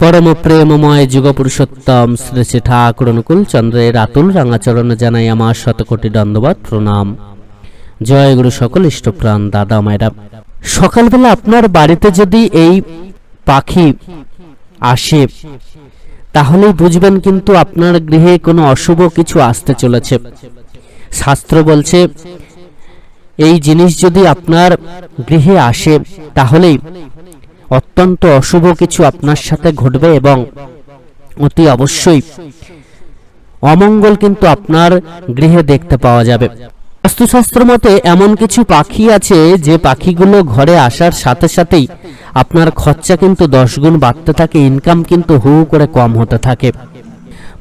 পরম প্রেমময় যুগ পুরুষোত্তম শ্রী শ্রী ঠাকুর অনুকূল চন্দ্রের আতুল রাঙাচরণ জানাই আমার শতকোটি দণ্ডবাদ, প্রণাম। জয় গুরু সকল ইষ্টপ্রাণ, দাদা মায়েরা। সকালবেলা আপনার বাড়িতে যদি এই পাখি আসে, তাহলেই বুঝবেন কিন্তু আপনার গৃহে কোনো অশুভ কিছু আসতে চলেছে। শাস্ত্র বলছে, এই জিনিস যদি আপনার গৃহে আসে, তাহলেই অত্যন্ত অশুভ কিছু আপনার সাথে ঘটবে এবং অতি অবশ্যই অমঙ্গল কিন্তু আপনার গৃহে দেখতে পাওয়া যাবে। বাস্তুশাস্ত্র মতে এমন কিছু পাখি আছে যে পাখিগুলো ঘরে আসার সাথে সাথেই আপনার খরচা কিন্তু দশ গুণ বাড়তে থাকে ইনকাম কিন্তু হু করে কম হতে থাকে।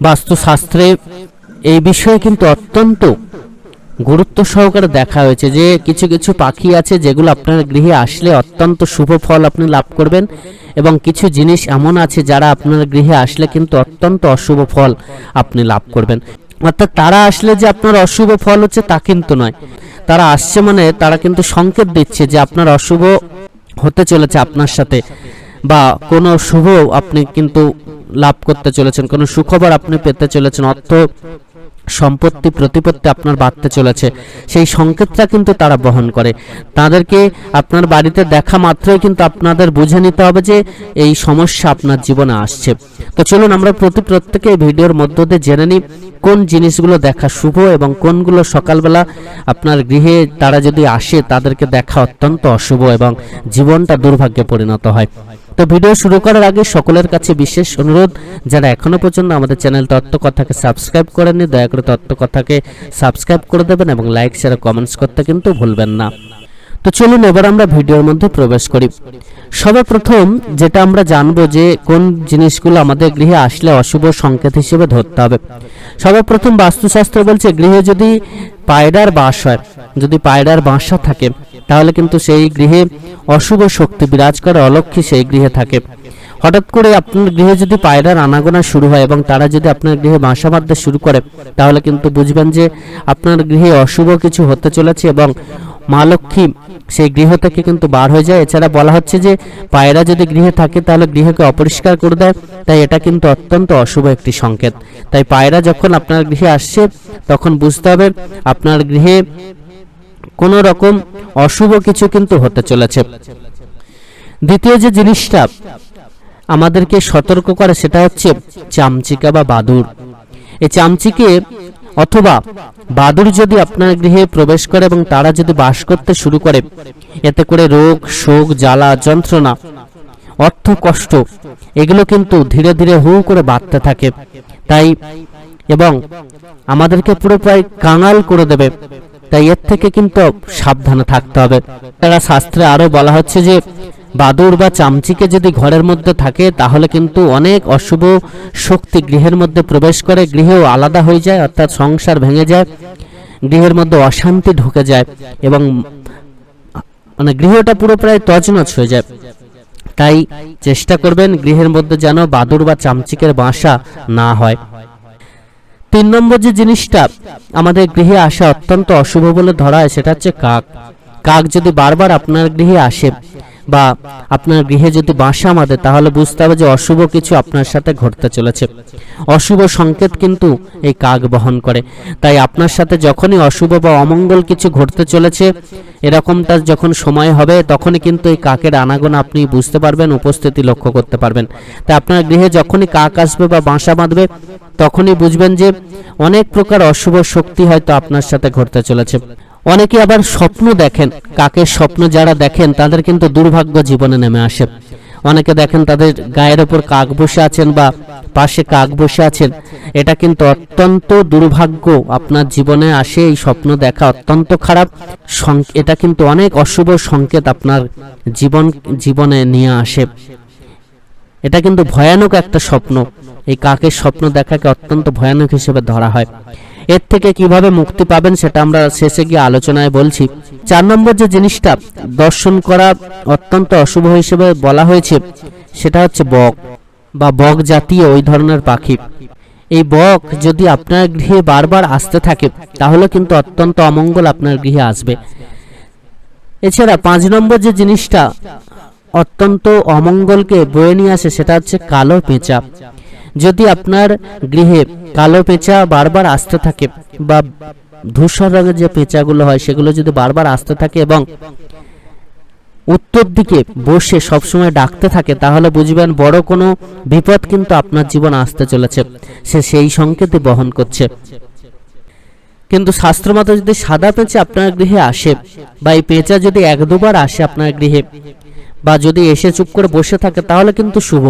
বাস্তুশাস্ত্রে এই বিষয়ে কিন্তু অত্যন্ত গুরুত্ব সহকারে দেখা হয়েছে যে কিছু কিছু পাখি আছে যেগুলো আপনার গৃহে আসলে অত্যন্ত শুভ ফল আপনি লাভ করবেন এবং কিছু জিনিস এমন আছে যারা আপনার গৃহে আসলে কিন্তু অত্যন্ত অশুভ ফল আপনি লাভ করবেন। অর্থাৎ তারা আসলে যে আপনার অশুভ ফল হচ্ছে তা কিন্তু নয়। তারা আসছে মানে তারা কিন্তু সংকেত দিচ্ছে যে আপনার অশুভ হতে চলেছে আপনার সাথে বা কোনো শুভ আপনি কিন্তু লাভ করতে চলেছেন, কোনো সুখবর আপনি পেতে চলেছেন। অর্থ সম্পত্তি প্রতিপত্তি আপনার বাড়তে চলেছে। সেই সংকেতটা কিন্তু তারা বহন করে। তাদেরকে আপনার বাড়িতে দেখা মাত্রই কিন্তু আপনাদের বুঝে নিতে হবে যে এই সমস্যা আপনার জীবনে আসছে। তো চলুন আমরা প্রতি প্রত্যেকে ভিডিওর মধ্য দিয়ে জেনে নিই কোন জিনিসগুলো দেখা শুভ এবং কোনগুলো সকালবেলা আপনার গৃহে তারা যদি আসে তাদেরকে দেখা অত্যন্ত অশুভ এবং জীবনটা দুর্ভাগ্যে পরিণত হয়। তো ভিডিও শুরু করার আগে সকলের কাছে বিশেষ অনুরোধ, যারা এখনও পর্যন্ত আমাদের চ্যানেল তত্ত্বকথাকে সাবস্ক্রাইব করেননি, দয়া করে তত্ত্বকথাকে সাবস্ক্রাইব করে দেবেন এবং লাইক শেয়ার কমেন্টস করতে কিন্তু ভুলবেন না। তো চলুন এবার আমরা ভিডিওর মধ্যে প্রবেশ করি। সর্বপ্রথম যেটা আমরা জানব যে কোন জিনিসগুলো আমাদের গৃহে আসলে অশুভ সংকেত হিসেবে ধরতে হবে। সর্বপ্রথম বাস্তুশাস্ত্র বলছে, গৃহে যদি পায়রার বাস হয়, যদি পায়রার বাসা থাকে, তাহলে কিন্তু সেই গৃহে অশুভ শক্তি বিরাজ করে, অলক্ষী সেই গৃহে থাকে। হঠাৎ করে আপনার গৃহে যদি পায়রার আনাগোনা শুরু হয় এবং তারা যদি আপনার গৃহে বাসা বাঁধতে শুরু করে, তাহলে কিন্তু বুঝবেন যে আপনার গৃহে অশুভ কিছু হতে চলেছে এবং মা লক্ষ্মী, সেই গৃহ থেকে কিন্তু বার হয়ে যায়। এছাড়া বলা হচ্ছে যে, পায়রা যদি গৃহে থাকে, তাহলে গৃহকে অপরিষ্কার করে দেয়। তাই এটা কিন্তু অত্যন্ত অশুভ একটি সংকেত। তাই পায়রা যখন আপনার গৃহে আসছে, তখন বুঝতে হবে আপনার গৃহে কোনো রকম অশুভ কিছু কিন্তু হতে চলেছে। দ্বিতীয় যে জিনিসটা আমাদেরকে সতর্ক করে, সেটা হচ্ছে চামচিকা বা বাদুর এই চামচিকে অথবা বাদুর যদি আপনার গৃহে প্রবেশ করে এবং তারা যদি বাস করতে শুরু করে, এতে করে রোগ, শোক, জ্বালা, যন্ত্রণা, অর্থ কষ্ট, এগুলো কিন্তু ধীরে ধীরে হু করে বাড়তে থাকে। তাই এবং আমাদেরকে পুরো প্রায় কাঙাল করে দেবে। তাই এর থেকে কিন্তু সাবধানে থাকতে হবে। তারা শাস্ত্রে আরও বলা হচ্ছে যে বাদুর বা চামচিকে যদি ঘরের মধ্যে থাকে, তাহলে কিন্তু অনেক অশুভ শক্তি গৃহের মধ্যে প্রবেশ করে, গৃহেও আলাদা হয়ে যায়, অর্থাৎ সংসার ভেঙে যায়, গৃহের মধ্যে অশান্তি ঢুকে যায় এবং মানে গৃহটা পুরো প্রায় তছনছ হয়ে যায়। তাই চেষ্টা করবেন গৃহের মধ্যে যেন বাদুর বা চামচিকের বাসা না হয়। তিন নম্বর যে জিনিসটা আমাদের গৃহে আসা অত্যন্ত অশুভ বলে ধরা হয়, সেটা হচ্ছে কাক। কাক যদি বারবার আপনার গৃহে আসে বা আপনার গৃহে যদি বাসা আমাদের তাহলে বুঝতে হবে যে অশুভ কিছু আপনার সাথে ঘটতে চলেছে। অশুভ সংকেত কিন্তু এই কাক বহন করে। তাই আপনার সাথে যখনই অশুভ বা অমঙ্গল কিছু ঘটতে চলেছে, এরকমটা যখন সময় হবে, তখনই কিন্তু এই কাকের আনাগোনা আপনি বুঝতে পারবেন, উপস্থিতি লক্ষ্য করতে পারবেন। তাই আপনার গৃহে যখনই কাক আসবে বা বাসা বাঁধবে তখনই বুঝবেন যে অনেক প্রকার অশুভ শক্তি হয়তো আপনার সাথে ঘটতে চলেছে। অনেকে আবার স্বপ্ন দেখেন। কাকের স্বপ্ন যারা দেখেন, তাদের কিন্তু দুর্ভাগ্য জীবনে নেমে আসে। অনেকে দেখেন তাদের গায়ের ওপর কাক বসে আছেন বা পাশে কাক বসে আছেন। এটা কিন্তু অত্যন্ত দুর্ভাগ্য। আপনার জীবনে আসে এই স্বপ্ন দেখা অত্যন্ত খারাপ। এটা কিন্তু অনেক অশুভ সংকেত আপনার জীবন জীবনে নিয়ে আসে। এটা কিন্তু ভয়ানক একটা স্বপ্ন। এই কাকের স্বপ্ন দেখাকে অত্যন্ত ভয়ানক হিসেবে ধরা হয়। এর থেকে কীভাবে মুক্তি পাবেন সেটা আমরা শেষে গিয়ে আলোচনায় বলছি। চার নম্বর যে জিনিসটা, দর্শন করা অত্যন্ত অশুভ হিসেবে বলা হয়েছে, সেটা হচ্ছে বক বা বক জাতীয় ওই ধরনের পাখি। এই বক যদি আপনার গৃহে বারবার আসতে থাকে, তাহলে কিন্তু অত্যন্ত অমঙ্গল আপনার গৃহে আসবে। এছাড়া পাঁচ নম্বর যে জিনিসটা, অত্যন্ত অমঙ্গলকে বয়ে নিয়ে আসে, সেটা হচ্ছে কালো পেঁচা। যদি আপনার গৃহে কালো পেঁচা বারবার আসতে থাকে বা ধূসর রঙের যে পেঁচাগুলো হয়, সেগুলো যদি বারবার আসতে থাকে এবং উত্তর দিকে বসে সবসময় ডাকতে থাকে, তাহলে বুঝবেন বড় কোনো বিপদ কিন্তু আপনার জীবন আসতে চলেছে। সে সেই সংকেতই বহন করছে। কিন্তু শাস্ত্রমতে যদি সাদা পেঁচা আপনার গৃহে আসে বা এই পেঁচা যদি এক দুবার আসে আপনার গৃহে বা যদি এসে চুপ করে বসে থাকে, তাহলে কিন্তু শুভ।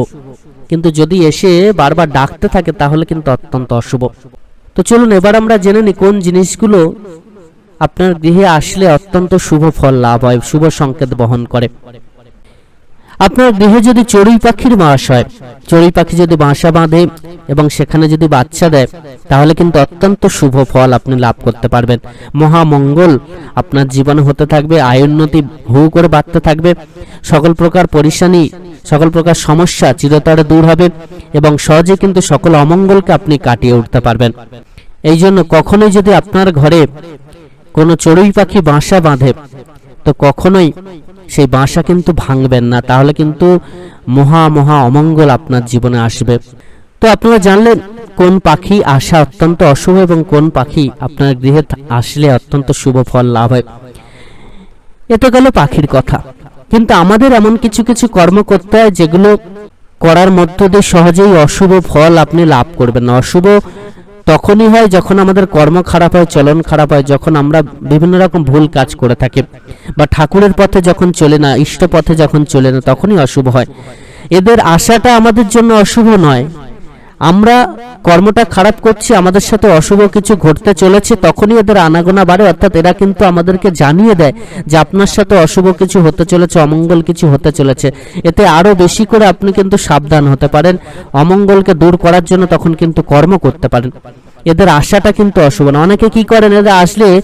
কিন্তু যদি এসে বারবার ডাকতে থাকে, তাহলে কিন্তু অত্যন্ত অশুভ। তো চলুন, এবার আমরা জেনে নিই কোন জিনিসগুলো আপনার গৃহে আসলে অত্যন্ত শুভ ফল লাভ হয়, শুভ সংকেত বহন করে। আপনার গৃহে যদি চড়ুই পাখির বাস হয়, চড়ুই পাখি যদি বাসা বাঁধে এবং সেখানে যদি বাচ্চা দেয়, তাহলে কিন্তু অত্যন্ত শুভ ফল আপনি লাভ করতে পারবেন। মহামঙ্গল আপনার জীবনে হতে থাকবে আয়োন্নতি হু করে বাড়তে থাকবে। সকল প্রকার পরিশানি সকল প্রকার সমস্যা চিরতরে দূর হবে এবং সহজে কিন্তু সকল অমঙ্গলকে আপনি কাটিয়ে উঠতে পারবেন। এই জন্য কখনোই যদি আপনার ঘরে কোনো চড়ুই পাখি বাসা বাঁধে, তো কখনোই সেই বাসা কিন্তু ভাঙবেন না, তাহলে কিন্তু মহা মহা অমঙ্গল আপনার জীবনে আসবে। তো আপনারা জানলেন কোন পাখি আসা অত্যন্ত অশুভ এবং কোন পাখি আপনার গৃহে আসলে অত্যন্ত শুভ ফল লাভ হয়। এ তো গেল পাখির কথা। কিন্তু আমাদের এমন কিছু কিছু কর্ম করতে হয় যেগুলো করার মধ্য দিয়ে সহজেই অশুভ ফল আপনি লাভ করবেন অশুভ তখনই হয় যখন আমাদের কর্ম খারাপ হয়, চলন খারাপ হয়, যখন আমরা বিভিন্ন রকম ভুল কাজ করে থাকি। বা ঠাকুরের পথে যখন চলে না, ইষ্ট পথে যখন চলে না, তখনই অশুভ হয়। এদের আশাটা আমাদের জন্য অশুভ নয়। আমরা কর্মটা খারাপ করছি, আমাদের সাথে অশুভ কিছু ঘটতে চলেছে, তখনই এদের আনাগোনা বাড়ে, অর্থাৎ এরা কিন্তু আমাদেরকে জানিয়ে দেয় যে আপনার সাথে অশুভ কিছু হতে চলেছে, অমঙ্গল কিছু হতে চলেছে। এতে আরও বেশি করে আপনি কিন্তু সাবধান হতে পারেন, অমঙ্গলকে দূর করার জন্য তখন কিন্তু কর্ম করতে পারেন। এদের আশাটা কিন্তু অশুভ না। অনেকে কি করেন, এরা আসলে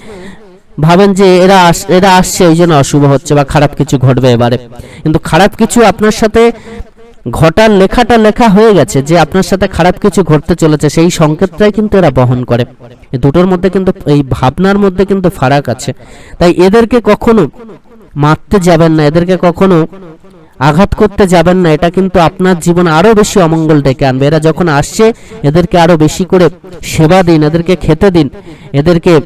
ভাবেন যে এরা এরা আসছে এই জন্য অশুভ হচ্ছে বা খারাপ কিছু ঘটবে এবারে। কিন্তু খারাপ কিছু আপনার সাথে ঘটার লেখাটা লেখা হয়ে গেছে যে আপনার সাথে খারাপ কিছু ঘটতে চলেছে, সেই সংকেতটাই কিন্তু এরা বহন করে। দুটোর মধ্যে কিন্তু, এই ভাবনার মধ্যে কিন্তু ফারাক আছে। তাই এদেরকে কখনো মারতে যাবেন না, এদেরকে কখনো আঘাত করতে যাবেন না, এটা কিন্তু আপনার জীবনে আরও বেশি অমঙ্গল ডেকে আনবে। এরা যখন আসছে, এদেরকে আরও বেশি করে সেবা দিন, এদেরকে খেতে দিন। এদেরকে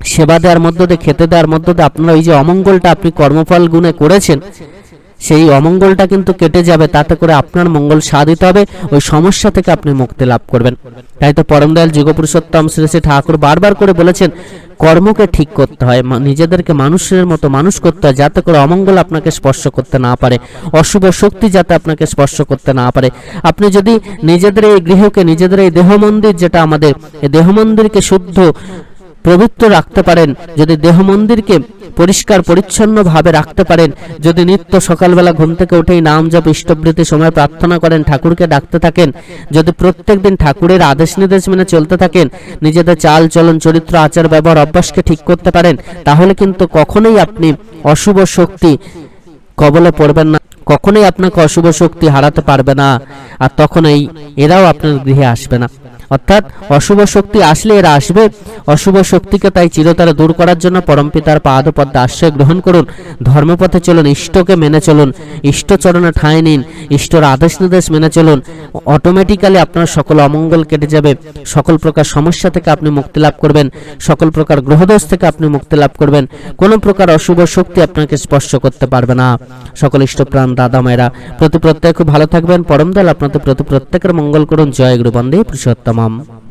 সেবা দেওয়ার মধ্য দিয়ে, খেতে দেওয়ার মধ্য দিয়ে আপনার ওই যে অমঙ্গলটা আপনি কর্মফল গুণে করেছেন সেই অমঙ্গলটা কিন্তু কেটে যাবে, তাতে করে আপনার মঙ্গল সাধিত হবে, ওই সমস্যা থেকে আপনি মুক্তি লাভ করবেন। তাই তো পরমদয়াল যুগপুরুষোত্তম শ্রী শ্রী ঠাকুর বারবার করে বলেছেন, কর্মকে ঠিক করতে হয় নিজেদেরকে মানুষের মতো মানুষ করতে হয়, যাতে করে অমঙ্গল আপনাকে স্পর্শ করতে না পারে, অশুভ শক্তি যাতে আপনাকে স্পর্শ করতে না পারে। আপনি যদি নিজেদের এই গৃহকে, নিজেদের এই দেহ মন্দির যেটা আমাদের, এই দেহ মন্দিরকে শুদ্ধ পবিত্র রাখতে পারেন, যদি দেহ মন্দিরকে পরিষ্কার পরিচ্ছন্ন ভাবে রাখতে পারেন, যদি নিত্য সকালবেলা ঘুম থেকে উঠেই নাম জপ ইষ্টবৃত্তি সময় প্রার্থনা করেন, ঠাকুরকে ডাকতে থাকেন, যদি প্রত্যেক দিন ঠাকুরের আদেশ নির্দেশ মেনে চলতে থাকেন, নিজেদের চাল, চলন, চরিত্র, আচার, ব্যবহার, অভ্যাসকে ঠিক করতে পারেন, তাহলে কিন্তু কখনোই আপনি অশুভ শক্তি কবলে পড়বেন না, কখনোই আপনাকে অশুভ শক্তি হারাতে পারবে না, আর তখন এই এরাও আপনার গৃহে আসবে না। অর্থাৎ অশুভ শক্তি আসলে এরা আসবে। অশুভ শক্তিকে তাই চিরতরে দূর করার জন্য পরমপিতার পাদপদ্মে আশ্রয় গ্রহণ করুন। ধর্মপথে চলুন, ইষ্টকে মেনে চলুন। ইষ্টচরণে ঠাঁই নিন, ইষ্টর আদেশ নির্দেশ মেনে চলুন। অটোমেটিক্যালি আপনার সকল অমঙ্গল কেটে যাবে। সকল প্রকার সমস্যা থেকে আপনি মুক্তি লাভ করবেন। সকল প্রকার গ্রহদোষ থেকে আপনি মুক্তি লাভ করবেন। কোনো প্রকার অশুভ শক্তি আপনাকে স্পর্শ করতে পারবে না। সকল ইষ্টপ্রাণ দাদা, মায়েরা, প্রতি প্রত্যেক খুব ভালো থাকবেন। পরম দল আপনাদের প্রতি প্রত্যেকের মঙ্গল করুন। জয় গুরু বন্দে तमाम